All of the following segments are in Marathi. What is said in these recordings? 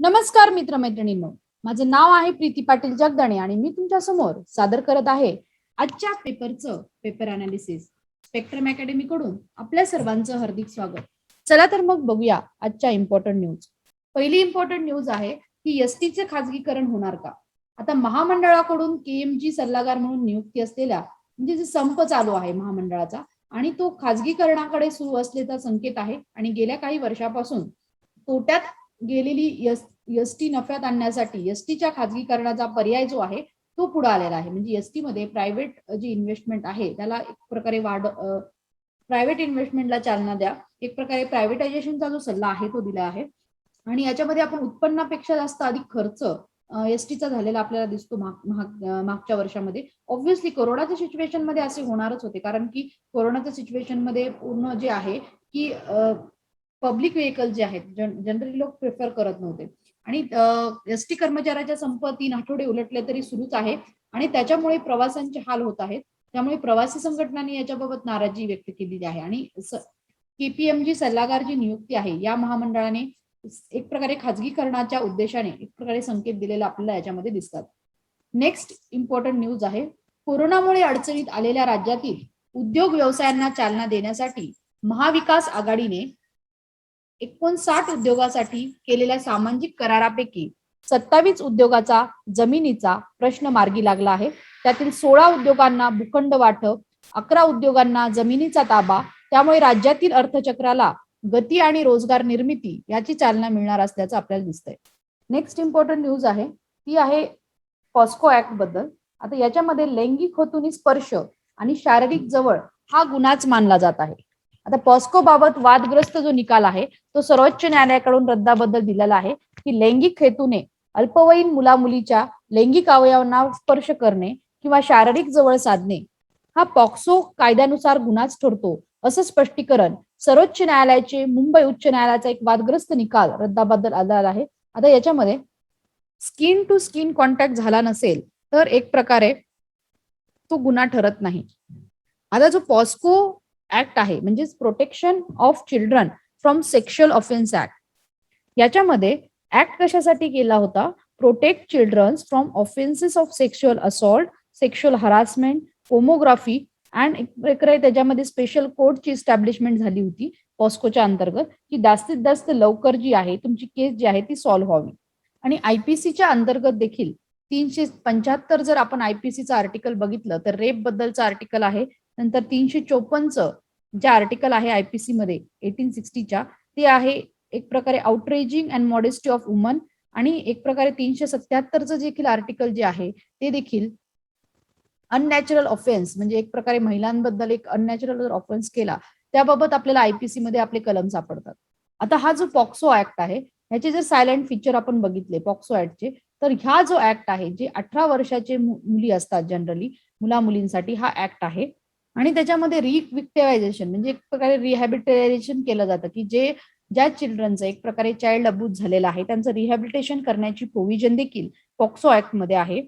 नमस्कार मित्रमैत्रिणींनो. माझे नाव आहे प्रीती पाटील जगदाणे आणि मी तुमच्यासमोर सादर करत आहे आजच्या पेपरचं पेपर अनालिसिस स्पेक्ट्रम अकॅडमी कडून आपल्या सर्वांचं हार्दिक स्वागत. चला तर मग बघूया आजच्या इम्पॉर्टंट न्यूज पहिली इम्पॉर्टंट न्यूज आहे की एसटीचे खाजगीकरण होणार का? आता महामंडळाकडून केएमजी सल्लागार म्हणून नियुक्ती असलेल्या म्हणजे जे संप चालू आहे महामंडळाचा आणि तो खाजगीकरणाकडे सुरू असल्याचा संकेत आहे. आणि गेल्या काही वर्षापासून तोट्यात गेलेली एस एसटी नफ्यात आणण्यासाठी एसटीच्या खाजगीकरणाचा पर्याय जो आहे तो पुढे आलेला आहे. म्हणजे एसटी मध्ये प्रायव्हेट जी इन्व्हेस्टमेंट आहे त्याला एक प्रकारे वाढ प्रायव्हेट इन्व्हेस्टमेंटला चालना द्या. एक प्रकारे प्रायव्हेटायझेशनचा जो सल्ला आहे तो दिला आहे. आणि याच्यामध्ये आपण उत्पन्नापेक्षा जास्त अधिक खर्च एसटीचा झालेला आपल्याला दिसतो मागच्या वर्षामध्ये. ऑब्व्हियसली कोरोनाच्या सिच्युएशनमध्ये असे होणारच होते. कारण की कोरोनाच्या सिच्युएशनमध्ये पूर्ण जे आहे की पब्लिक व्हेकल जे आहेत जनरली लोक प्रिफर करत नव्हते. आणि एस टी कर्मचाऱ्याच्या संप तीन आठवडे उलटले तरी सुरूच आहे. आणि त्याच्यामुळे प्रवासांचे हाल होत आहेत. त्यामुळे प्रवासी संघटनांनी याच्याबाबत नाराजी व्यक्त केलेली आहे. आणि केपीएमजी सल्लागार जी नियुक्ती आहे या महामंडळाने एक प्रकारे खाजगीकरणाच्या उद्देशाने एक प्रकारे संकेत दिलेला आपल्याला याच्यामध्ये दिसतात. नेक्स्ट इम्पॉर्टंट न्यूज आहे. कोरोनामुळे अडचणीत आलेल्या राज्यातील उद्योग व्यवसायांना चालना देण्यासाठी महाविकास आघाडीने एकोणसाठ उद्योगासाठी केलेल्या सामाजिक करारापैकी सत्तावीस उद्योगाचा जमिनीचा प्रश्न मार्गी लागला आहे. त्यातील सोळा उद्योगांना भूखंड वाटप अकरा उद्योगांना जमिनीचा ताबा त्यामुळे राज्यातील अर्थचक्राला गती आणि रोजगार निर्मिती याची चालना मिळणार असल्याचं आपल्याला दिसतंय. नेक्स्ट इम्पॉर्टंट न्यूज आहे. ती आहे पॉस्को ऍक्टबद्दल. आता याच्यामध्ये लैंगिक होतुनी स्पर्श आणि शारीरिक जवळ हा गुन्हाच मानला जात आहे. आता पॉस्को बाबत वादग्रस्त जो निकाल आहे तो सर्वोच्च न्यायालयाकडून रद्दाबद्दल दिलेला आहे की लैंगिक हेतूने अल्पवयीन मुला मुलीच्या लैंगिक अवयवांना स्पर्श करणे किंवा शारीरिक जवळ साधणे हा पॉक्सो कायद्यानुसार गुन्हाच ठरतो असं स्पष्टीकरण सर्वोच्च न्यायालयाचे मुंबई उच्च न्यायालयाचा एक वादग्रस्त निकाल रद्दाबद्दल आला आहे. आता याच्यामध्ये स्किन टू स्किन कॉन्टॅक्ट झाला नसेल तर एक प्रकारे तो गुन्हा ठरत नाही. आता जो पॉस्को ऍक्ट आहे. म्हणजेच protection of children from sexual offence act याच्यामध्ये ऍक्ट कशासाठी केला होता? Protect childrens from offences of sexual assault sexual harassment pornography and एक प्रकारे त्याच्यामध्ये स्पेशल कोर्टची इस्टॅब्लिशमेंट झाली होती पॉस्कोच्या अंतर्गत की जास्तीत जास्त लवकर जी आहे तुमची केस जी आहे ती सॉल्व्ह व्हावी. आणि आयपीसीच्या अंतर्गत देखील तीनशे पंच्याहत्तर जर आपण आयपीसीचं आर्टिकल बघितलं तर रेप बद्दलचं आर्टिकल आहे नंतर तीनशे चोपन्नचं जे आर्टिकल आहे आयपीसी मध्ये एटीन सिक्स्टीच्या ते आहे एक प्रकारे outraging and modesty of woman आणि एक प्रकारे तीनशे सत्याहत्तरचं देखील आर्टिकल जे आहे ते देखील अननॅचरल ऑफेन्स म्हणजे एक प्रकारे महिलांबद्दल एक अननॅचरल जर ऑफेन्स केला त्याबाबत आपल्याला आयपीसी मध्ये आपले कलम सापडतात. आता हा जो पॉक्सो ऍक्ट आहे ह्याचे जर सायलेंट फीचर आपण बघितले पॉक्सो ऍक्टचे तर ह्या जो ऍक्ट आहे जे अठरा वर्षाचे मुली असतात जनरली मुला मुलींसाठी हा ऍक्ट आहे आणि त्याच्यामध्ये रिक्विक्टिवायझेशन म्हणजे एक प्रकारे रिहॅबिलिटेशन केलं जातं की जे ज्या चिल्ड्रनचं एक प्रकारे चाइल्ड अब्यूज झालेला आहे त्यांचं रिहॅबिलिटेशन करण्याची प्रोव्हिजन देखील पॉक्सो ऍक्टमध्ये आहे.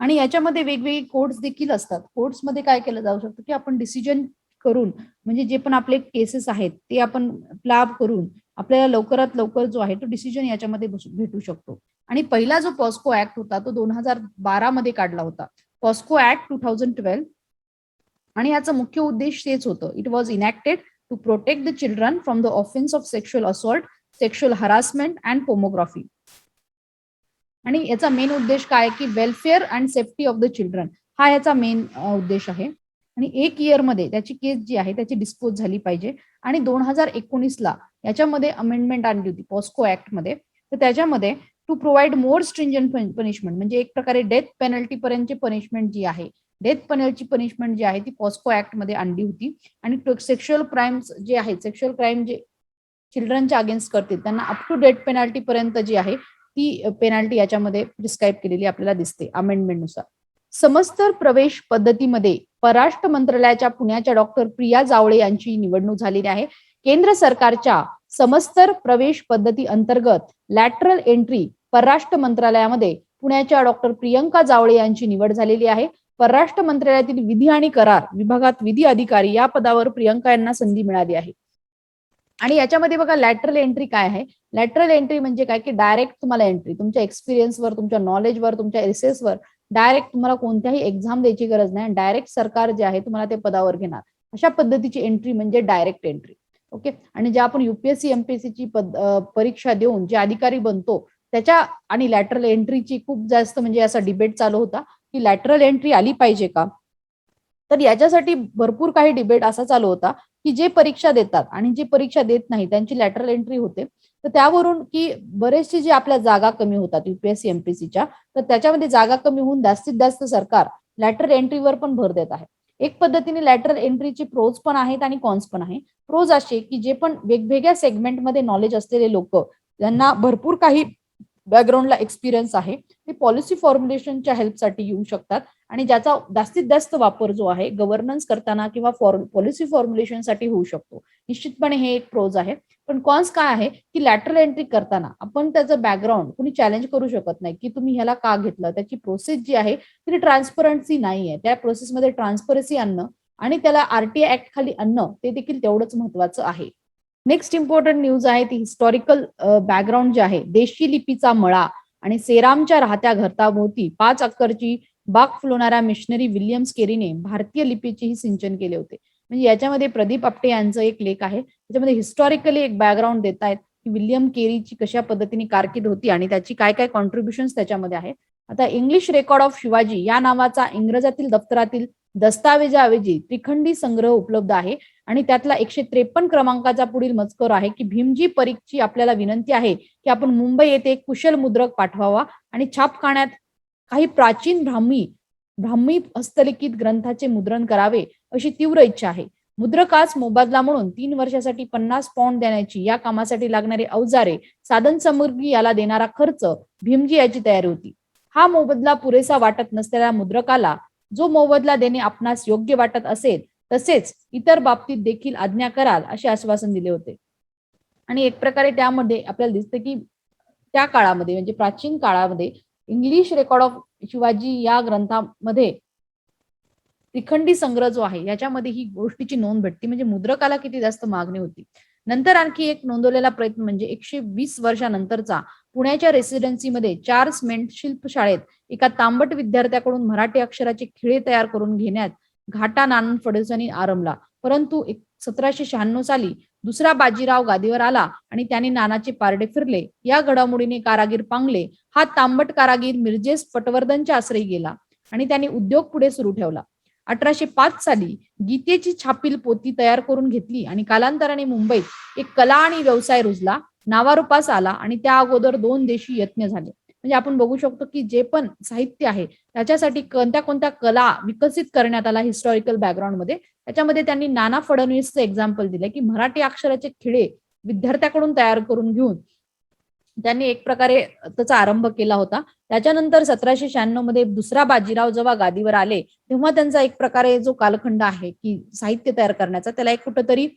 आणि याच्यामध्ये वेगवेगळे कोर्ट्स देखील असतात. कोर्ट्समध्ये काय केलं जाऊ शकतं की आपण डिसिजन करून म्हणजे जे पण आपले केसेस आहेत ते आपण प्लाब करून आपल्याला लवकरात लवकर जो आहे तो डिसिजन याच्यामध्ये भेटू शकतो. आणि पहिला जो पॉस्को ऍक्ट होता तो दोन हजार बारा मध्ये काढला होता. POCSO act two thousand twelve आणि याचा मुख्य उद्देश तेच होतं. It was enacted to protect the children from the offence of sexual assault sexual harassment and pornography आणि याचा मेन उद्देश काय? की welfare and safety of the children हा याचा मेन उद्देश आहे. आणि एक इयरमध्ये त्याची केस जी आहे त्याची डिस्पोज झाली पाहिजे. आणि दोन हजार एकोणीसला याच्यामध्ये अमेंडमेंट आणली होती पॉस्को ऍक्टमध्ये. तर त्याच्यामध्ये to provide more stringent punishment म्हणजे एक प्रकारे डेथ पेनल्टी पर्यंतची पनिशमेंट जी आहे डेथ पेनल्टी पनिशमेंट जी आहे ती पॉस्को ऍक्टमध्ये आणली होती. आणि सेक्शुअल क्राईम्स जे आहेत सेक्शुअल क्राईम जे चिल्ड्रनच्या अगेन्स्ट करतील त्यांना अप टू डेथ पेनाल्टी पर्यंत जी आहे ती पेनाल्टी याच्यामध्ये प्रिस्क्राईब केलेली आपल्याला दिसते अमेंडमेंटनुसार समस्तर प्रवेश पद्धतीमध्ये परराष्ट्र मंत्रालयाच्या पुण्याच्या डॉक्टर प्रिया जावळे यांची निवडणूक झालेली आहे. केंद्र सरकारच्या समस्तर प्रवेश पद्धती अंतर्गत लॅटरल एंट्री परराष्ट्र मंत्रालयामध्ये पुण्याच्या डॉक्टर प्रियंका जावळे यांची निवड झालेली आहे. परराष्ट्र मंत्रालयातील विधी आणि करार विभागात विधी अधिकारी या पदावर प्रियंका यांना संधी मिळाली आहे. आणि याच्यामध्ये बघा लॅटरल एंट्री काय आहे? लॅटरल एंट्री म्हणजे काय? की डायरेक्ट तुम्हाला एंट्री तुमच्या एक्सपिरियन्सवर तुमच्या नॉलेजवर तुमच्या एसेसवर डायरेक्ट तुम्हाला कोणत्याही एक्झाम द्यायची गरज नाही डायरेक्ट सरकार जे आहे तुम्हाला ते पदावर घेणार. अशा पद्धतीची एंट्री म्हणजे डायरेक्ट एंट्री ओके? आणि जे आपण युपीएससी एमपीएससीची परीक्षा देऊन जे अधिकारी बनतो त्याच्या आणि लॅटरल एंट्रीची खूप जास्त म्हणजे असा डिबेट चालू होता. की लॅटरल एंट्री आली पाहिजे का? तर याच्यासाठी भरपूर काही डिबेट असा चालू होता की जे परीक्षा देतात आणि जे परीक्षा देत नाही त्यांची लॅटरल एंट्री होते. तर त्यावरून की बरेचसे जे आपल्या जागा कमी होतात युपीएससी एमपीसीच्या तर त्याच्यामध्ये जागा कमी होऊन जास्तीत जास्त सरकार लॅटरल एंट्रीवर पण भर देत आहे. एक पद्धतीने लॅटरल एंट्रीचे प्रोज पण आहेत आणि कॉन्स पण आहे. प्रोज असे की जे पण वेगवेगळ्या सेगमेंटमध्ये नॉलेज असलेले लोक त्यांना भरपूर काही बॅकग्राऊंडला एक्सपिरियन्स आहे ते पॉलिसी फॉर्म्युलेशनच्या हेल्पसाठी येऊ शकतात. आणि ज्याचा जास्तीत जास्त वापर जो आहे गव्हर्नन्स करताना किंवा पॉलिसी फॉर्म्युलेशनसाठी होऊ शकतो. निश्चितपणे हे एक प्रोज आहे. पण कॉन्स काय आहे की लॅटरल एंट्री करताना आपण त्याचं बॅकग्राऊंड कुणी चॅलेंज करू शकत नाही की तुम्ही ह्याला का घेतलं? त्याची प्रोसेस जी आहे ती ट्रान्सपरन्सी नाही आहे त्या प्रोसेसमध्ये ट्रान्सपरन्सी आणणं आणि त्याला आरटीआय ऍक्ट खाली आणणं ते देखील तेवढंच महत्वाचं आहे. नेक्स्ट इम्पॉर्टंट न्यूज आहे ती हिस्टॉरिकल बॅकग्राऊंड जे आहे देशी लिपीचा मळा आणि सेरामच्या राहत्या घरताभोवती पाच अक्करची बाग फुलवणाऱ्या मिशनरी विल्यम्स केरीने भारतीय लिपीचेही सिंचन केले होते. म्हणजे याच्यामध्ये प्रदीप आपटे यांचं एक लेख आहे त्याच्यामध्ये हिस्टॉरिकली एक बॅकग्राऊंड देत आहेत की विल्यम केरीची कशा पद्धतीने कारकीर्द होती आणि त्याची काय काय कॉन्ट्रीब्युशन त्याच्यामध्ये आहे आता इंग्लिश रेकॉर्ड ऑफ शिवाजी या नावाचा इंग्रजातील दप्तरातील दस्तावेजाऐवजी त्रिखंडी संग्रह उपलब्ध आहे. आणि त्यातला एकशे त्रेपन्न क्रमांकाचा पुढील मजकूर आहे की भीमजी परीखची आपल्याला विनंती आहे की आपण मुंबई येथे एक कुशल मुद्रक पाठवावा. आणि छापखान्यात काही प्राचीन ब्राह्मी ब्राह्मी हस्तलिखित ग्रंथाचे मुद्रण करावे अशी तीव्र इच्छा आहे. मुद्रकास मोबदला म्हणून तीन वर्षासाठी पन्नास पौंड देण्याची या कामासाठी लागणारे अवजारे साधन सामुग्री याला देणारा खर्च भीमजी याची तयारी होती. हा मोबदला पुरेसा वाटत नसलेल्या मुद्रकाला जो मोबदला देणे आपणास योग्य वाटत असेल तसेच इतर बाबतीत देखील आज्ञा कराल असे आश्वासन दिले होते. आणि एक प्रकारे त्यामध्ये आपल्याला दिसतं की त्या काळामध्ये म्हणजे प्राचीन काळामध्ये इंग्लिश रेकॉर्ड ऑफ शिवाजी या ग्रंथामध्ये त्रिखंडी संग्रह जो आहे याच्यामध्ये ही गोष्टीची नोंद भेटते. म्हणजे मुद्रकाला किती जास्त मागणी होती. नंतर आणखी एक नोंदवलेला प्रयत्न म्हणजे एकशे वीस वर्षानंतरचा पुण्याच्या रेसिडेन्सीमध्ये चार सिमेंट शिल्प शाळेत एका तांबट विद्यार्थ्याकडून मराठी अक्षराचे खिळे तयार करून घेण्यात घाटा नानन फडणवीसांनी आरंभला. परंतु सतराशे शहाण्णव साली दुसरा बाजीराव गादीवर आला आणि त्याने नानाचे पारडे फिरले. या घडामोडीने कारागीर पांगले. हा तांबट कारागीर मिर्जेस पटवर्धनच्या आश्रयी गेला आणि त्याने उद्योग पुढे सुरू ठेवला. अठराशे पाच साली गीतेची छापील पोती तयार करून घेतली आणि कालांतराने मुंबईत एक कला आणि व्यवसाय रुजला. नावारूपास आला आणि त्या अगोदर दोन देशी यत्न झाले. म्हणजे आपण बघू शकतो की जे पण साहित्य आहे त्याच्यासाठी कोणत्या कोणत्या कला विकसित करण्यात आला हिस्टॉरिकल बॅकग्राऊंडमध्ये. त्याच्यामध्ये त्यांनी नाना फडणवीसचं एक्झाम्पल दिलं की मराठी अक्षराचे खिळे विद्यार्थ्याकडून तयार करून घेऊन त्यांनी एक प्रकारे त्याचा आरंभ केला होता. त्याच्यानंतर सतराशे शहाण्णवमध्ये दुसरा बाजीराव जेव्हा गादीवर आले तेव्हा त्यांचा एक प्रकारे जो कालखंड आहे की साहित्य तयार करण्याचा त्याला एक कुठंतरी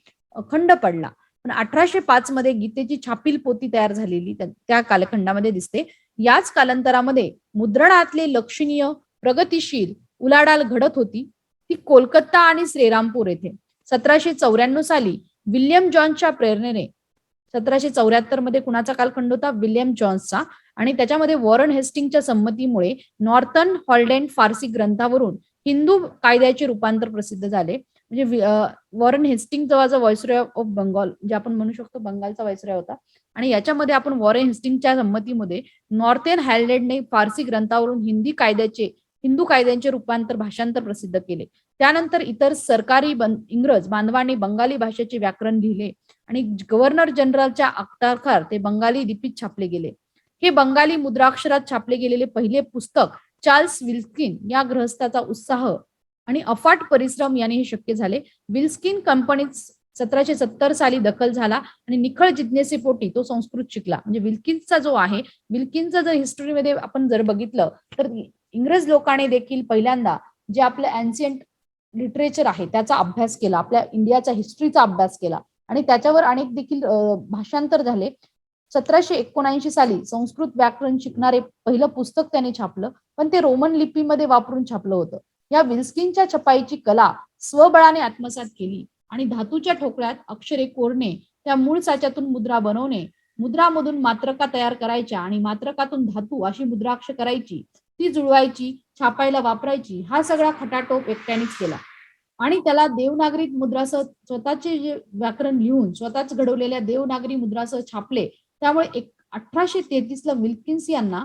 खंड पडला. पण अठराशे पाच मध्ये गीतेची छापील पोती तयार झालेली त्या कालखंडामध्ये दिसते. याच कालांतरामध्ये मुद्रणातले लक्षणीय प्रगतीशील उलाढाल घडत होती. ती कोलकाता आणि श्रीरामपूर येथे. सतराशे चौऱ्याण्णव साली विल्यम जॉन्सच्या प्रेरणेने सतराशे चौऱ्याहत्तरमध्ये कुणाचा कालखंड होता? विल्यम जॉन्सचा. आणि त्याच्यामध्ये वॉरन हेस्टिंगच्या संमतीमुळे नॉर्थन हॉल्डेन फारसी ग्रंथावरून हिंदू कायद्याचे रूपांतर प्रसिद्ध झाले. म्हणजे वॉरन हेस्टिंग जवळचा व्हॉइसरॉय ऑफ बंगाल जे आपण म्हणू शकतो बंगालचा व्हॉइसरॉय होता. आणि याच्यामध्ये आपण वॉरन हेस्टिंगच्या संमतीमध्ये नॉर्थेन हॅलडेडने फारसी ग्रंथावरून हिंदी कायद्याचे हिंदू कायद्यांचे रूपांतर भाषांतर प्रसिद्ध केले. त्यानंतर इतर सरकारी इंग्रज बांधवांनी बंगाली भाषेचे व्याकरण लिहिले आणि गव्हर्नर जनरलच्या अख्तारखार ते बंगाली लिपीत छापले गेले. हे बंगाली मुद्राक्षरात छापले गेलेले पहिले पुस्तक चार्ल्स विल्किन या ग्रहस्थाचा उत्साह आणि अफाट परिश्रम याने हे शक्य झाले. विल्स्किन कंपनीत सतराशे सत्तर साली दखल झाला आणि निखळ जिज्ञेसेपोटी तो संस्कृत शिकला. म्हणजे विल्किन्सचा जो आहे विल्किनचा जर हिस्ट्रीमध्ये आपण जर बघितलं तर इंग्रज लोकांनी देखील पहिल्यांदा जे आपलं अँसियंट लिटरेचर आहे त्याचा अभ्यास केला आपल्या इंडियाच्या हिस्ट्रीचा अभ्यास केला. आणि त्याच्यावर अनेक देखील भाषांतर झाले. सतराशे एकोणऐंशी साली संस्कृत व्याकरण शिकणारे पहिलं पुस्तक त्याने छापलं पण ते रोमन लिपीमध्ये वापरून छापलं होतं. या विल्स्किनच्या छपाईची कला स्वबळाने आत्मसात केली आणि धातूच्या ठोकळ्यात अक्षरे कोरणे त्या मूळ साच्यातून मुद्रा बनवणे मुद्रामधून मात्रका तयार करायच्या आणि मात्रकातून धातू अशी मुद्राक्ष करायची ती जुळवायची छापायला वापरायची हा सगळा खटाटोप एकट्यानेच केला. आणि त्याला देवनागरी मुद्रासह स्वतःचे जे व्याकरण लिहून स्वतःच घडवलेल्या देवनागरी मुद्रासह छापले त्यामुळे एक अठराशे तेहतीस ला विल्किन्स यांना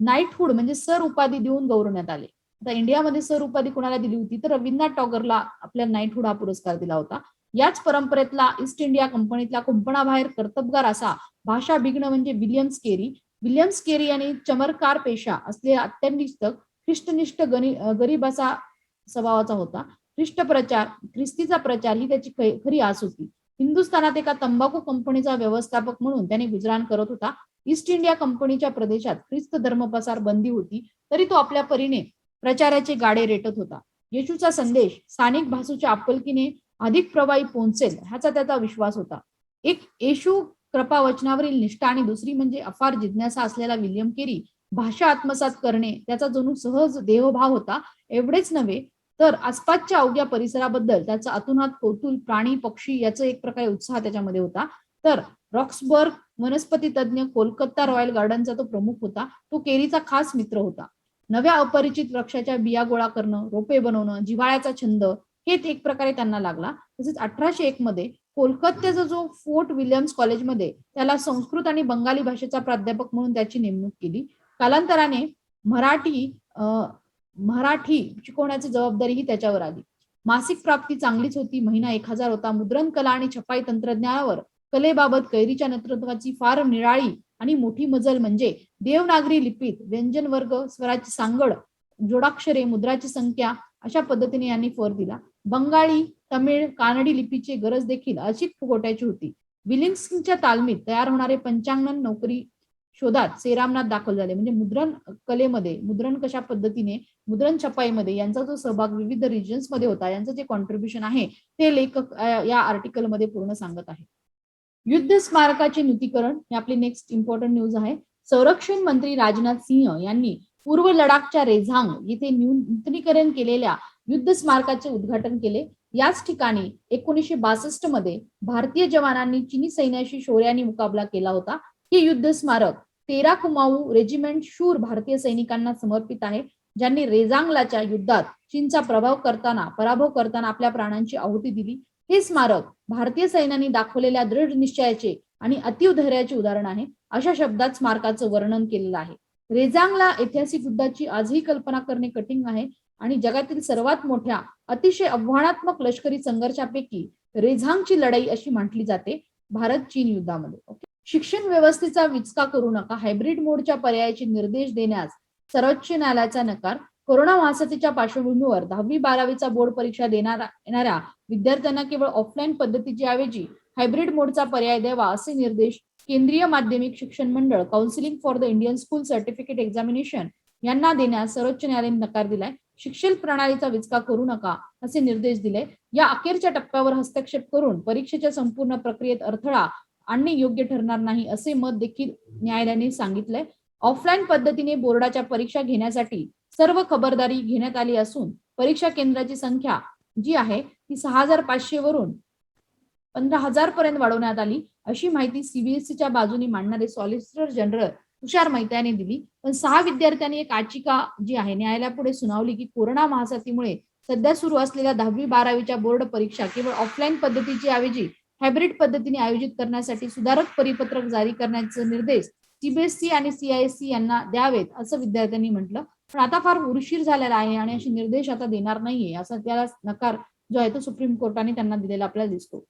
नाईटहूड म्हणजे सर उपाधी देऊन गौरवण्यात आले. आता इंडियामध्ये सरुपाधी कोणाला दिली होती? तर रवींद्रनाथ टागोरला आपल्या नाईटहूड हा पुरस्कार दिला होता. याच परंपरेतला ईस्ट इंडिया कंपनीतला कुंपणाबाहेर कर्तबगार असा भाषा बिघ्न म्हणजे विलियम्स केरी. विलियम्स केरी यांनी चमरकार पेशा असलेला अत्यंत ख्रिष्टनिष्ठ गरीब असा स्वभावाचा होता. ख्रिस्ट प्रचार ख्रिस्तीचा प्रचार ही त्याची खरी आस होती. हिंदुस्थानात एका तंबाखू कंपनीचा व्यवस्थापक म्हणून त्याने गुजराण करत होता. ईस्ट इंडिया कंपनीच्या प्रदेशात ख्रिस्त धर्मप्रसार बंदी होती. तरी तो आपल्या परीने प्रचाराचे गाडे रेटत होता. येशूचा संदेश स्थानिक भासूच्या आपुलकीने अधिक प्रवाही पोहोचेल ह्याचा त्याचा विश्वास होता. एक येशू कृपा वचनावरील निष्ठा आणि दुसरी म्हणजे अफार जिज्ञासा असलेला विल्यम केरी भाषा आत्मसात करणे त्याचा जणू सहज देहभाव होता एवढेच नव्हे तर आसपासच्या अवघ्या परिसराबद्दल त्याचा अतुनात कौतुल प्राणी पक्षी याचा एक प्रकारे उत्साह त्याच्यामध्ये होता. तर रॉक्सबर्ग वनस्पती तज्ज्ञ कोलकाता रॉयल गार्डनचा तो प्रमुख होता. तो केरीचा खास मित्र होता. नव्या अपरिचित वृक्षाच्या बिया गोळा करणं रोपे बनवणं जिव्हाळ्याचा छंद हेच एक प्रकारे त्यांना लागला. तसेच अठराशे एक मध्ये कोलकात्याचा जो फोर्ट विल्यम्स कॉलेजमध्ये त्याला संस्कृत आणि बंगाली भाषेचा प्राध्यापक म्हणून त्याची नेमणूक केली. कालांतराने मराठी अं, मराठी शिकवण्याची जबाबदारी ही त्याच्यावर आली. मासिक प्राप्ती चांगलीच होती महिना एक हजार होता. मुद्रण कला आणि छपाई तंत्रज्ञानावर कलेबाबत कैरीच्या नेतृत्वाची फार निराळी आणि मोठी मजल म्हणजे देवनागरी लिपीत व्यंजन वर्ग स्वराची सांगड जोडाक्षरे मुद्राची संख्या अशा पद्धतीने यांनी फर दिला. बंगाळी तमिळ कानडी लिपीची गरज देखील अशीच फुगवट्याची होती. विलिंग्सच्या तालमीत तयार होणारे पंचांगण नोकरी शोधात सेरामनाथ दाखल झाले. म्हणजे मुद्रण कलेमध्ये मुद्रण कशा पद्धतीने मुद्रण छपाईमध्ये यांचा जो सहभाग विविध रिजन्समध्ये होता यांचं जे कॉन्ट्रीब्युशन आहे ते लेखक या आर्टिकलमध्ये पूर्ण सांगत आहे युद्ध स्मारकाचे नूतीकरण हे आपली नेक्स्ट इम्पॉर्टंट न्यूज आहे. संरक्षण मंत्री राजनाथ सिंह यांनी पूर्व लडाखच्या रेझांग येथे न्यू- नूतनीकरण केलेल्या युद्ध स्मारकाचे उद्घाटन केले. याच ठिकाणी एकोणीसशे बासष्टमध्ये भारतीय जवानांनी चिनी सैन्याशी शौर्याने मुकाबला केला होता. हे युद्ध स्मारक तेरा कुमाऊ रेजिमेंट शूर भारतीय सैनिकांना समर्पित आहे ज्यांनी रेझांगलाच्या युद्धात चीनचा प्रभाव करताना पराभव करताना आपल्या प्राणांची आहुती दिली. हे स्मारक भारतीय सैन्याने दाखवलेल्या दृढ निश्चयाचे आणि अतिवधैर्याचे उदाहरण आहे. अशा शब्दात स्मारकाचं वर्णन केलेलं आहे. रेजांगला ऐतिहासिक युद्धाची आजही कल्पना करणे कठीण आहे आणि जगातील सर्वात मोठ्या अतिशय आव्हानात्मक लष्करी संघर्षापैकी रेझांगची लढाई अशी म्हटली जाते भारत चीन युद्धामध्ये. ओके? शिक्षण व्यवस्थेचा विचका करू नका. हायब्रिड मोडच्या पर्यायाचे निर्देश देण्यास सर्वोच्च न्यायालयाचा नकार. कोरोना महासाथीच्या पार्श्वभूमीवर दहावी बारावीचा बोर्ड परीक्षा देणारा येणाऱ्या विद्यार्थ्यांना केवळ ऑफलाईन पद्धतीच्या ऐवजी हायब्रिड मोडचा पर्याय द्यावा असे निर्देश केंद्रीय माध्यमिक शिक्षण मंडळ counselling for the Indian school certificate examination यांना देण्यास सर्वोच्च न्यायालयाने नकार दिलाय. शिक्षण प्रणालीचा विचका करू नका असे निर्देश दिले या अखेरच्या टप्प्यावर हस्तक्षेप करून परीक्षेच्या संपूर्ण प्रक्रियेत अडथळा आणणे योग्य ठरणार नाही असे मत देखील न्यायालयाने सांगितलंय. ऑफलाईन पद्धतीने बोर्डाच्या परीक्षा घेण्यासाठी सर्व खबरदारी घेण्यात आली असून परीक्षा केंद्राची संख्या जी आहे ती सहा हजार पाचशे वरून पंधरा हजार पर्यंत वाढवण्यात आली. अशी माहिती सीबीएसईच्या बाजूने मांडणारे सॉलिसिटर जनरल तुषार मेहता यांनी दिली. पण सहा विद्यार्थ्यांनी एक याचिका जी आहे न्यायालयापुढे सुनावली की कोरोना महासाथीमुळे सध्या सुरू असलेल्या दहावी बारावीच्या बोर्ड परीक्षा केवळ ऑफलाईन पद्धतीची ऐवजी हायब्रिड पद्धतीने आयोजित करण्यासाठी सुधारक परिपत्रक जारी करण्याचे निर्देश सीबीएसई आणि सीआयएससी यांना द्यावेत असं विद्यार्थ्यांनी म्हटलं. पण आता फार उशीर झालेला आहे आणि असे निर्देश आता देणार नाहीये असा त्याला नकार जो आहे तो सुप्रीम कोर्टाने त्यांना दिलेला आपल्याला दिसतो.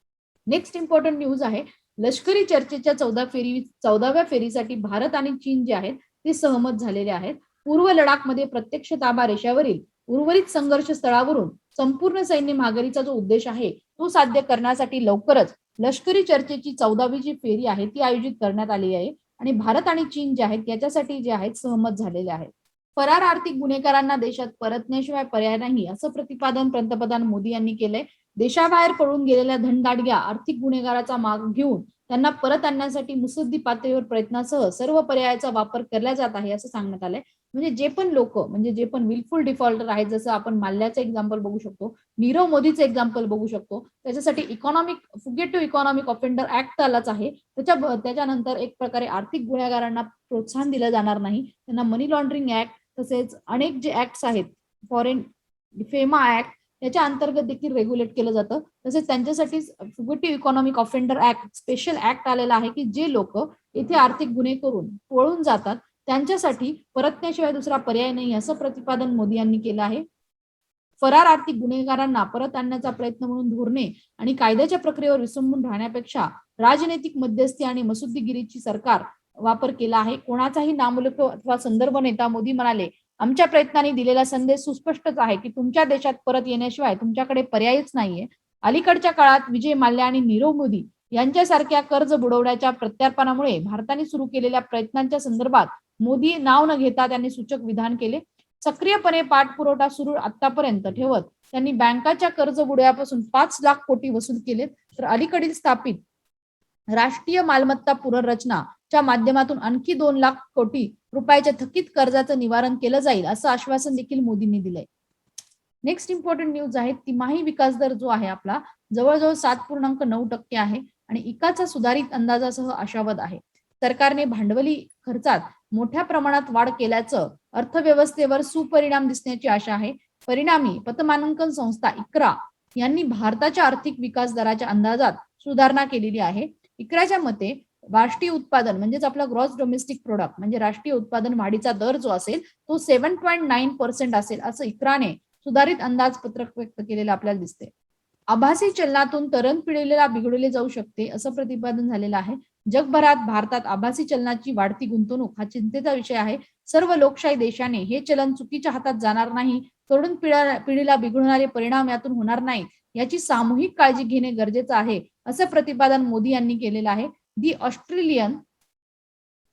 नेक्स्ट इम्पॉर्टंट न्यूज आहे लष्करी चर्चेच्या चौदा फेरी चौदाव्या फेरीसाठी भारत आणि चीन जे आहेत ते सहमत झालेले आहेत. पूर्व लडाखमध्ये प्रत्यक्ष ताबा रेषावरील उर्वरित संघर्ष स्थळावरून संपूर्ण सैन्य माघारीचा जो उद्देश आहे तो साध्य करण्यासाठी लवकरच लष्करी चर्चेची चौदावी जी फेरी आहे ती आयोजित करण्यात आली आहे. आणि भारत आणि चीन जे आहेत याच्यासाठी जे आहेत सहमत झालेले आहेत. फरार आर्थिक गुन्हेगारांना देशात परतण्याशिवाय पर्याय नाही असं प्रतिपादन पंतप्रधान मोदी यांनी केलंय. देशाबाहेर पळून गेलेल्या धनदाडग्या आर्थिक गुन्हेगाराचा माग घेऊन त्यांना परत आणण्यासाठी मुसद्दी पातळीवर प्रयत्नासह सर्व पर्यायाचा वापर केला जात आहे असं सांगण्यात आलंय. म्हणजे जे पण लोक म्हणजे जे पण विलफुल डिफॉल्टर आहेत जसं आपण माल्ल्याचं एक्झाम्पल बघू शकतो नीरव मोदीचं एक्झाम्पल बघू शकतो त्याच्यासाठी economic fugitive economic offender act आलाच आहे. त्याच्या त्याच्यानंतर एक प्रकारे आर्थिक गुन्हेगारांना प्रोत्साहन दिलं जाणार नाही. त्यांना मनी लॉन्ड्रिंग ऍक्ट तसेच अनेक जे ऍक्ट्स आहेत फॉरेन फेमा ऍक्ट याच्या अंतर्गत देखील रेग्युलेट केलं जातं. तसेच त्यांच्यासाठी fugitive economic offender act special act आलेला आहे की जे लोक इथे आर्थिक गुन्हे करून पळून जातात त्यांच्यासाठी परतण्याशिवाय दुसरा पर्याय नाही असं प्रतिपादन मोदी यांनी केलं आहे. फरार आर्थिक गुन्हेगारांना परत आणण्याचा प्रयत्न म्हणून धोरणे आणि कायद्याच्या प्रक्रियेवर विसंबून राहण्यापेक्षा राजनैतिक मध्यस्थी आणि मसुद्दीगिरीची सरकार वापर केला आहे. कोणाचाही नामोल्लेख अथवा संदर्भ नेता मोदी म्हणाले आमच्या प्रयत्नांनी दिलेला संदेश सुस्पष्टच आहे की तुमच्या देशात परत येण्याशिवाय तुमच्याकडे पर्यायच नाहीये. अलीकडच्या काळात विजय माल्या आणि नीरव मोदी यांच्यासारख्या कर्ज बुडवण्याच्या प्रत्यार्पणामुळे भारताने सुरू केलेल्या प्रयत्नांच्या संदर्भात मोदी नाव न घेता त्यांनी सूचक विधान केले. सक्रियपणे पाठपुरवठा सुरू आतापर्यंत ठेवत त्यांनी बँकाच्या कर्ज बुडव्यापासून पाच लाख कोटी वसूल केलेत. तर अलीकडील स्थापित राष्ट्रीय मालमत्ता पुनर्रचनाच्या माध्यमातून आणखी दोन लाख कोटी रुपयाच्या थकीत कर्जाचं निवारण केलं जाईल असं आश्वासन देखील मोदींनी दिलंय. नेक्स्ट इम्पॉर्टंट न्यूज आहे तिमाही विकास दर जो आहे आपला जवळजवळ सात पूर्णांक नऊ टक्के आहे आणि इकाचा सुधारित अंदाजासह आशावाद आहे. सरकारने भांडवली खर्चात मोठ्या प्रमाणात वाढ केल्याचं अर्थव्यवस्थेवर सुपरिणाम दिसण्याची आशा आहे. परिणामी पतमानांकन संस्था इक्रा यांनी भारताच्या आर्थिक विकास दराच्या अंदाजात सुधारणा केलेली आहे. इक्राच्या मते राष्ट्रीय उत्पादन म्हणजेच आपला ग्रॉस डोमेस्टिक प्रोडक्ट म्हणजे राष्ट्रीय उत्पादन वाढीचा दर जो असेल तो सेव्हन पॉईंट नाईन पर्सेंट असेल असं इक्राने सुधारित अंदाजपत्रक व्यक्त केलेलं आपल्याला दिसते आभासी चलनातून तरण पिढीला बिघडवले जाऊ शकते असं प्रतिपादन झालेलं आहे. जगभरात भारतात आभासी चलनाची वाढती गुंतवणूक हा चिंतेचा विषय आहे. सर्व लोकशाही देशाने हे चलन चुकीच्या हातात जाणार नाही. तरुण पिढीला बिघडणारे परिणाम यातून होणार नाही. याची सामूहिक काळजी घेणे गरजेचं आहे असं प्रतिपादन मोदी यांनी केलेलं आहे. दी ऑस्ट्रेलियन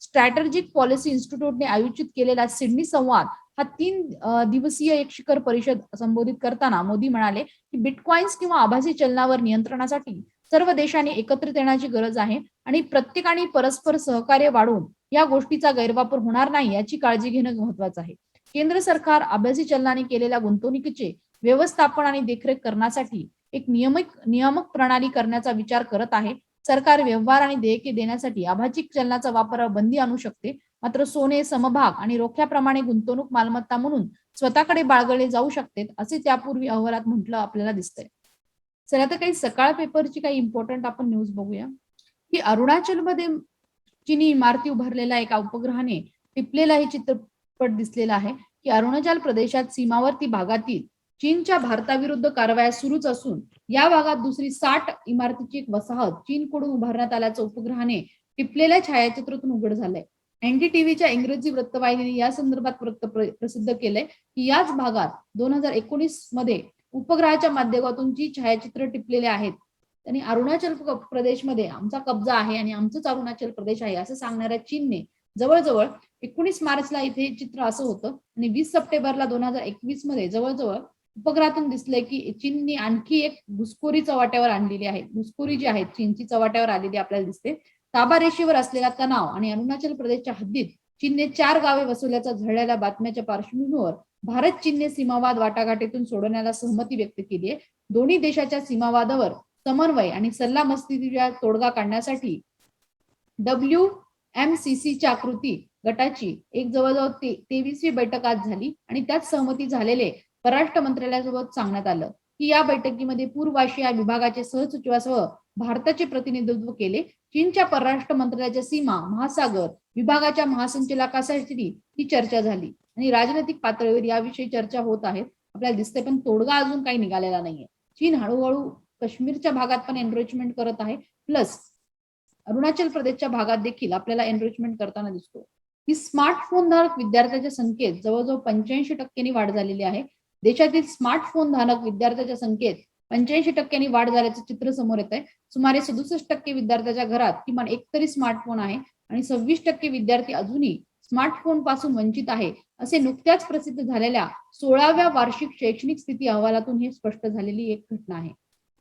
स्ट्रॅटेजिक पॉलिसी इन्स्टिट्यूटने आयोजित केलेला सिडनी संवाद हा तीन दिवसीय एक शिखर परिषद संबोधित करताना मोदी म्हणाले की बिटकॉइन्स किंवा आभासी चलनावर नियंत्रणासाठी सर्व देशांनी एकत्रित येण्याची गरज आहे आणि प्रत्येकाने परस्पर सहकार्य वाढवून या गोष्टीचा गैरवापर होणार नाही याची काळजी घेणं महत्वाचं आहे. केंद्र सरकार अभ्यासी चलनाने केलेल्या गुंतवणुकीचे व्यवस्थापन आणि देखरेख करण्यासाठी एक नियमित नियामक प्रणाली करण्याचा विचार करत आहे. सरकार व्यवहार आणि देयके देण्यासाठी आभासी चलनाचा वापर बंदी आणू शकते. मात्र सोने समभाग आणि रोख्याप्रमाणे गुंतवणूक मालमत्ता म्हणून स्वतःकडे बाळगले जाऊ शकते असे त्यापूर्वी अहवालात म्हटलं आपल्याला दिसतंय. चला तर काही सकाळ पेपरची काही इम्पॉर्टंट आपण न्यूज बघूया. की अरुणाचलमध्ये चिनी इमारती उभारलेल्या एका उपग्रहाने टिपलेला हे चित्रपट दिसलेला आहे की अरुणाचल प्रदेशात सीमावर्ती भागातील चीनच्या भारताविरुद्ध कारवाया सुरूच असून या भागात दुसरी साठ इमारतीची एक वसाहत चीनकडून उभारण्यात आल्याचं उपग्रहाने टिपलेल्या छायाचित्रातून उघड झालंय. एनडीटीव्हीच्या इंग्रजी वृत्तवाहिनीने या संदर्भात वृत्त प्रसिद्ध केलंय की याच भागात दोन हजार एकोणीसमध्ये उपग्रहाच्या माध्यमातून जी छायाचित्र टिपलेले आहेत त्यांनी अरुणाचल प्रदेशमध्ये आमचा कब्जा आहे आणि आमचंच अरुणाचल प्रदेश आहे असं सांगणाऱ्या चीनने जवळजवळ एकोणीस मार्चला इथे चित्र असं होतं आणि वीस सप्टेंबरला दोन हजार एकवीसमध्ये जवळजवळ उपग्रहातून दिसलंय की चीनने आणखी एक घुसखोरी चव्हाट्यावर आणलेली आहे घुसखोरी जी आहे चीनची चव्हाट्यावर आलेली आपल्याला दिसते. ताबा रेषेवर असलेला तणाव आणि अरुणाचल प्रदेशच्या हद्दीत चीनने चार गावे वसवल्याचा झळलेल्या बातम्याच्या पार्श्वभूमीवर भारत चीनने सीमावाद वाटाघाटीतून सोडवण्याला सहमती व्यक्त केली आहे. दोन्ही देशाच्या सीमावादावर समन्वय आणि सल्ला मस्तीच्या तोडगा काढण्यासाठी डब्ल्यू एम सी सीच्या कृती गटाची एक जवळजवळ ते तेवीसवी बैठक आज झाली आणि त्यात सहमती झालेले परराष्ट्र मंत्रालयासोबत सांगण्यात आलं की या बैठकीमध्ये पूर्व आशिया विभागाचे सहसचिवासह भारताचे प्रतिनिधित्व केले. चीनच्या परराष्ट्र मंत्रालयाच्या सीमा महासागर विभागाच्या महासंचालकासाठी ही चर्चा झाली. आणि राजनैतिक पातळीवर याविषयी चर्चा होत आहेत आपल्याला दिसते पण तोडगा अजून काही निघालेला नाहीये. चीन हळूहळू काश्मीरच्या भागात पण एनरोचमेंट करत आहे. प्लस अरुणाचल प्रदेशच्या भागात देखील आपल्याला एनरोचमेंट करताना दिसतो ही स्मार्टफोन धारक विद्यार्थ्याच्या संख्येत जवळजवळ पंच्याऐंशी टक्क्यांनी वाढ झालेली आहे. देशातील स्मार्टफोन धारक विद्यार्थ्याच्या संख्येत पंच्याऐंशी टक्क्यांनी वाढ झाल्याचं चित्र समोर येत आहे सुमारे सदुसष्ट टक्के विद्यार्थ्याच्या घरात किमान एक तरी स्मार्टफोन आहे आणि सव्वीस टक्के विद्यार्थी अजूनही स्मार्टफोनपासून वंचित आहे असे नुकत्याच प्रसिद्ध झालेल्या सोळाव्या वार्षिक शैक्षणिक स्थिती अहवालातून हे स्पष्ट झालेली एक घटना आहे.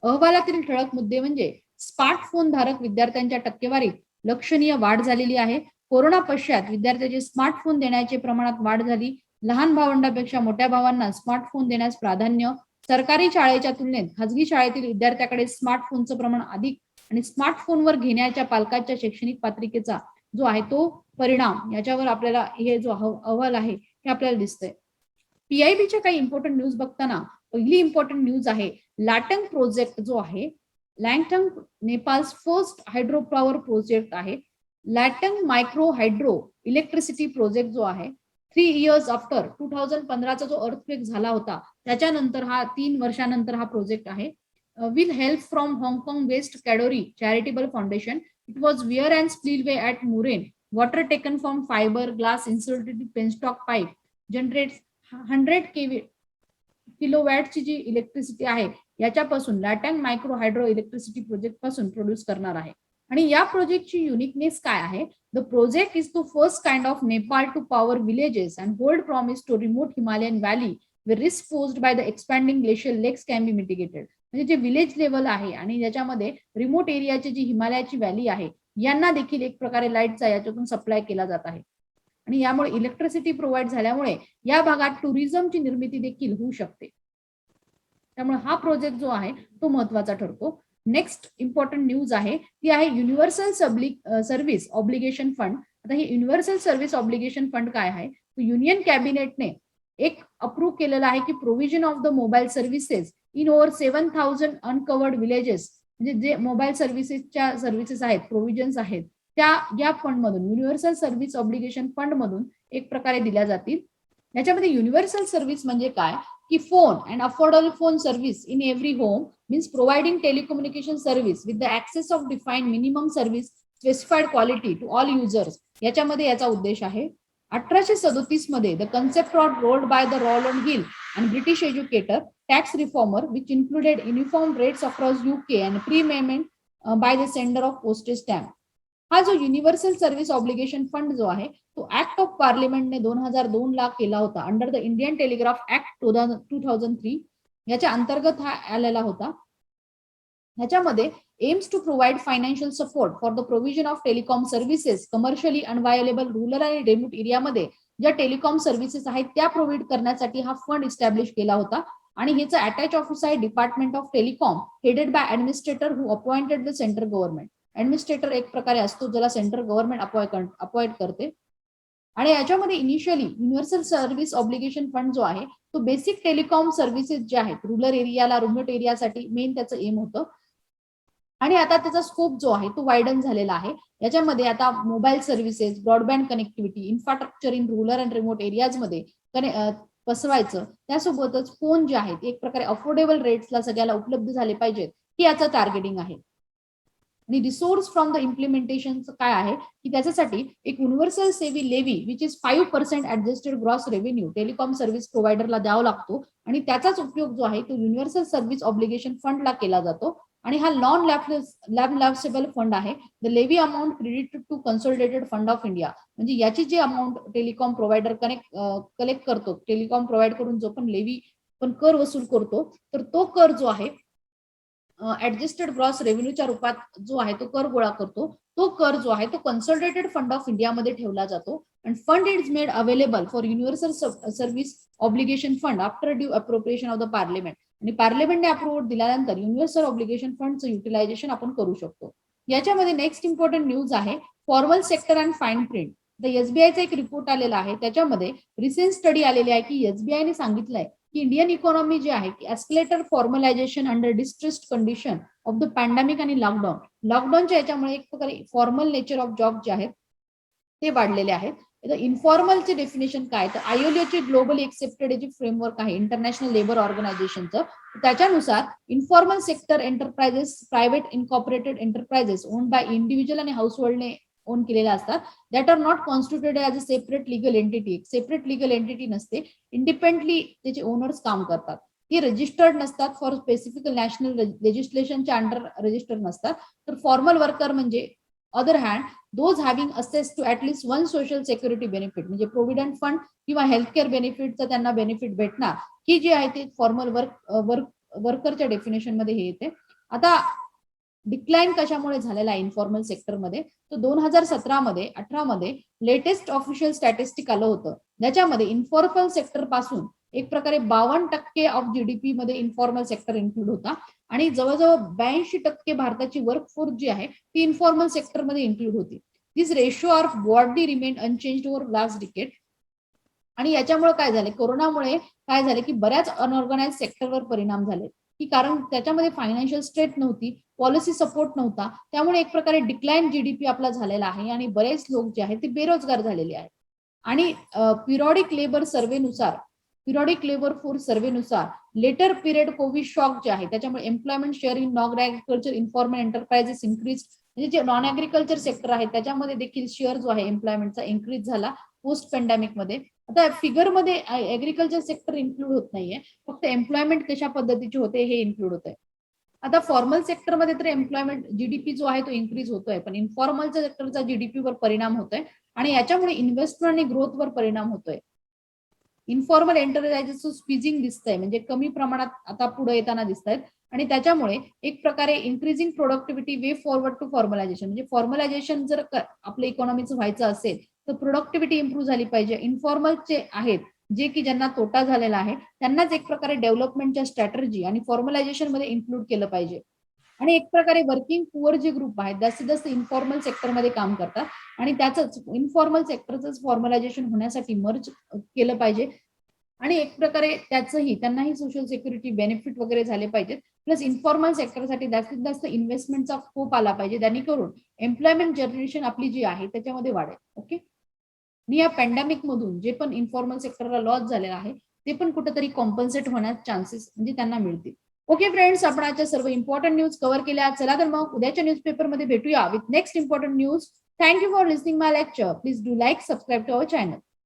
अहवालातील ठळक मुद्दे म्हणजे स्मार्टफोन धारक विद्यार्थ्यांच्या टक्केवारीत लक्षणीय वाढ झालेली आहे. कोरोना पश्चात विद्यार्थ्याचे स्मार्टफोन देण्याचे प्रमाणात वाढ झाली. लहान भावंडापेक्षा मोठ्या भावांना स्मार्टफोन देण्यास प्राधान्य सरकारी शाळेच्या तुलनेत खाजगी शाळेतील विद्यार्थ्याकडे स्मार्टफोनचं प्रमाण अधिक आणि स्मार्टफोनवर घेण्याच्या पालकांच्या शैक्षणिक पात्रिकेचा जो आहे तो परिणाम याच्यावर आपल्याला हे जो अहवाल आहे हे आपल्याला दिसतंय. पीआयबीच्या काही इम्पॉर्टंट न्यूज बघताना पहिली इम्पॉर्टंट न्यूज आहे लाटंग प्रोजेक्ट जो आहे Langtang Nepal's first hydro power project आहे. Langtang micro hydro electricity project जो आहे three years after two thousand पंधराचा जो अर्थक्वेक झाला होता त्याच्यानंतर हा तीन वर्षानंतर हा प्रोजेक्ट आहे. विथ हेल्प फ्रॉम हाँगकाँग west Kadoorie charitable foundation it was weir and spillway at moraine water taken from fibre glass insulated penstock pipe generate hundred KV किलोवॅटची जी इलेक्ट्रिसिटी आहे याच्यापासून लॅटँग मायक्रो हायड्रो इलेक्ट्रिसिटी प्रोजेक्टपासून प्रोड्यूस करणार आहे. आणि या प्रोजेक्टची युनिकनेस काय आहे? The project is the first kind of Nepal to power villages and hold promise to remote Himalayan valley way risk posed by the expanding glacial lakes can be mitigated म्हणजे जे विलेज लेवल आहे आणि ज्याच्यामध्ये रिमोट एरियाची जी हिमालयाची व्हॅली आहे यांना देखील एक प्रकारे लाईटचा याच्यातून सप्लाय केला जात आहे. आणि यामुळे इलेक्ट्रिसिटी प्रोव्हाइड झाल्यामुळे या भागात टुरिझमची निर्मिती देखील होऊ शकते. त्यामुळे हा प्रोजेक्ट जो आहे तो महत्त्वाचा ठरतो. नेक्स्ट इम्पॉर्टंट न्यूज आहे ती आहे युनिव्हर्सल सर्व्हिस ऑब्लिगेशन फंड आता हे युनिव्हर्सल सर्व्हिस ऑब्लिगेशन फंड काय आहे? युनियन कॅबिनेटने एक अप्रूव्ह केलेलं आहे की provision of the mobile services in over seven thousand uncovered villages म्हणजे जे मोबाईल सर्व्हिसेसच्या सर्व्हिसेस आहेत प्रोव्हिजन्स आहेत त्या या फंड मधून युनिव्हर्सल सर्व्हिस ऑब्लिगेशन फंड मधून एक प्रकारे दिल्या जातील. याच्यामध्ये युनिव्हर्सल सर्व्हिस म्हणजे काय? की phone and affordable phone service in every home means providing telecommunication service with the access of define minimum service specified quality to all users याच्यामध्ये याचा उद्देश आहे अठराशे सदोतीसमध्ये the concept of rolled by the Rowland Hill and British educator tax reformer which included uniform rates across UK and pre payment by the sender of postage stamp हा जो युनिव्हर्सल सर्व्हिस ऑब्लिगेशन फंड जो आहे तो ऍक्ट ऑफ पार्लिमेंटने दोन हजार दोन ला केला होता under the Indian telegraph act two thousand three याच्या अंतर्गत हा आलेला होता. ह्याच्यामध्ये aims to provide financial support for the provision of telecom services commercially unavailable rural आणि रेमोट एरियामध्ये ज्या टेलिकॉम सर्व्हिसेस आहेत त्या प्रोव्हाइड करण्यासाठी हा फंड इस्टॅब्लिश केला होता. आणि ह्याचं अटॅच ऑफिस आहे department of telecom headed by administrator who appointed the central government administrator एक प्रकारे असतो ज्याला सेंट्रल गव्हर्नमेंट अपॉइंट करते. आणि याच्यामध्ये initially universal service obligation fund जो आहे तो बेसिक टेलिकॉम सर्व्हिसेस जे आहेत रुरल एरियाला रिमोट एरियासाठी मेन त्याचं एम होतं. आणि आता त्याचा स्कोप जो आहे तो वायडन झालेला आहे. याच्यामध्ये आता mobile services broadband connectivity infrastructure in rural and remote एरियाजमध्ये पसवायचं त्यासोबतच फोन जे आहेत एक प्रकारे अफोर्डेबल रेट्सला सगळ्याला उपलब्ध झाले पाहिजेत हे याचं टार्गेटिंग आहे. आणि रिसोर्स फ्रॉम द इम्प्लिमेंटेशन काय आहे? की त्याच्यासाठी एक युनिव्हर्सल सेवी levy which is five percent adjusted gross revenue telecom service प्रोव्हायडरला द्यावा लागतो. आणि त्याचाच उपयोग जो आहे तो युनिव्हर्सल सर्व्हिस ऑब्लिगेशन फंडला केला जातो. आणि हा नॉन लॅब लॅब्सेबल फंड आहे. The levy amount credited to consolidated fund of India म्हणजे याची जी amount telecom provider connect collect करतो टेलिकॉम प्रोव्हाइड करून जो पण लेव्ही पण कर वसूल करतो तर तो कर जो आहे ऍडजस्टेड ग्रॉस रेव्हेन्यूच्या रूपात जो आहे तो कर गोळा करतो. तो कर जो आहे तो कन्सल्टेटेड फंड ऑफ इंडियामध्ये ठेवला जातो. And fund is made available for universal service obligation fund after due appropriation of the parliament आणि पार्लिमेंटने अप्रूव्ह दिल्यानंतर युनिव्हर्सल ऑब्लिगेशन फंडचं युटिलायझेशन आपण करू शकतो. याच्यामध्ये नेक्स्ट इम्पॉर्टंट न्यूज आहे formal sector and fine print the एसबीआयचा एक रिपोर्ट आलेला आहे. त्याच्यामध्ये रिसेंट स्टडी आलेली आहे की एसबीआयने सांगितलंय की इंडियन इकॉनॉमी जी आहे की escalator formalisation under distressed condition of the pandemic आणि लॉकडाऊन लॉकडाऊनच्या याच्यामुळे एक प्रकारे फॉर्मल नेचर ऑफ जॉब जे आहेत ते वाढलेले आहेत. इन्फॉर्मलचे डेफिनेशन काय? तर आयोलिओचे ग्लोबली एक्सेप्टेड जे फ्रेमवर्क आहे इंटरनॅशनल लेबर ऑर्गनायझेशनचं त्याच्यानुसार informal sector enterprises private incorporated enterprises own by individual आणि हाऊस होल्डने ओन केलेल्या असतात that are not constituted as a separate legal entity separate legal entity नसते. इंडिपेंडली त्याचे ओनर्स काम करतात. ती रजिस्टर्ड नसतात. फॉर स्पेसिफिक नॅशनल लेजिस्लेशनच्या अंडर रजिस्टर नसतात. तर फॉर्मल वर्कर म्हणजे other hand those having access to at least one social security benefit म्हणजे प्रोव्हिडंट फंड किंवा हेल्थकेअर बेनिफिटचं त्यांना बेनिफिट भेटणार. ही जी आहे ते फॉर्मल वर्क वर्क वर्करच्या डेफिनेशनमध्ये हे येते. आता डिक्लाईन कशामुळे झालेला आहे इन्फॉर्मल सेक्टरमध्ये तर दोन हजार सतरामध्ये अठरामध्ये लेटेस्ट ऑफिशियल स्टॅटिस्टिक आलं होतं. ज्याच्यामध्ये इन्फॉर्मल सेक्टरपासून एक प्रकारे बावन्न टक्के ऑफ जीडीपी मध्ये इन्फॉर्मल सेक्टर इन्क्लूड होता. आणि जवळजवळ ब्याऐंशी टक्के भारताची वर्कफोर्स जी आहे ती इन्फॉर्मल सेक्टरमध्ये इन्क्लूड होती. This ratio of body remain unchanged over last decade आणि याच्यामुळे काय झाले? कोरोनामुळे काय झाले की बऱ्याच अनऑर्गनाइज सेक्टरवर परिणाम झाले. की कारण त्याच्यामध्ये फायनान्शियल स्ट्रेट नव्हती. पॉलिसी सपोर्ट नव्हता. त्यामुळे एक प्रकारे डिक्लाईन जीडीपी आपला झालेला आहे आणि बरेच लोक जे आहेत ते बेरोजगार झालेले आहेत. आणि पिरॉडिक लेबर सर्व्हेनुसार पिरॉडिक लेबर फोर्स सर्व्हेनुसार लेटर पिरियड कोविड शॉक जे आहे त्याच्यामुळे employment share in non agriculture informal enterprises increase म्हणजे जे नॉन ऍग्रिकल्चर सेक्टर आहे त्याच्यामध्ये देखील शेअर जो आहे एम्प्लॉयमेंटचा इन्क्रीज झाला पोस्ट पॅन्डेमिकमध्ये. आता फिगरमध्ये ऍग्रिकल्चर सेक्टर इन्क्लूड होत नाहीये. फक्त एम्प्लॉयमेंट कशा पद्धतीचे होते हे इन्क्लूड होत आहे आता फॉर्मल सेक्टरमध्ये तर एम्प्लॉयमेंट जीडीपी जो आहे तो इन्क्रीज होतोय पण इन्फॉर्मलच्या सेक्टरचा जीडीपीवर परिणाम होतोय आणि याच्यामुळे इन्व्हेस्टमेंट आणि ग्रोथवर परिणाम होतोय. इन्फॉर्मल एंटरप्राइजेस स्पीजिंग दिसतंय म्हणजे कमी प्रमाणात आता पुढे येताना दिसत आहेत आणि त्याच्यामुळे एक प्रकारे increasing productivity way forward to formalisation म्हणजे फॉर्मलायझेशन जर आपल्या इकॉनॉमीचं व्हायचं असेल तर प्रोडक्टिव्हिटी इम्प्रूव्ह झाली पाहिजे. इन्फॉर्मलचे आहेत जे की ज्यांना तोटा झालेला आहे त्यांनाच एक प्रकारे डेव्हलपमेंटच्या स्ट्रॅटर्जी आणि फॉर्मलायझेशनमध्ये इन्क्लूड केलं पाहिजे. आणि एक प्रकारे वर्किंग पुअर जे ग्रुप आहेत जास्तीत जास्त इन्फॉर्मल सेक्टरमध्ये काम करतात आणि त्याच इन्फॉर्मल सेक्टरच फॉर्मलायझेशन होण्यासाठी मर्ज केलं पाहिजे. आणि एक प्रकारे त्याचंही त्यांनाही सोशल सिक्युरिटी बेनिफिट वगैरे झाले पाहिजेत. प्लस इन्फॉर्मल सेक्टरसाठी जास्तीत जास्त इन्व्हेस्टमेंटचा स्कोप आला पाहिजे. जेणेकरून एम्प्लॉयमेंट जनरेशन आपली जी आहे त्याच्यामध्ये वाढेल. ओके आणि या पॅन्डेमिक मधून जे पण इन्फॉर्मल सेक्टरला लॉस झालेला आहे ते पण कुठेतरी कॉम्पन्सेट होण्यास चान्सेस म्हणजे त्यांना मिळतील. ओके फ्रेंड्स आपण आजच्या सर्व इम्पॉर्टंट न्यूज कव्हर केल्या. चला तर मग उद्याच्या न्यूजपेपरमध्ये भेटूया with next important news thank you for listening my lecture please do like subscribe to our channel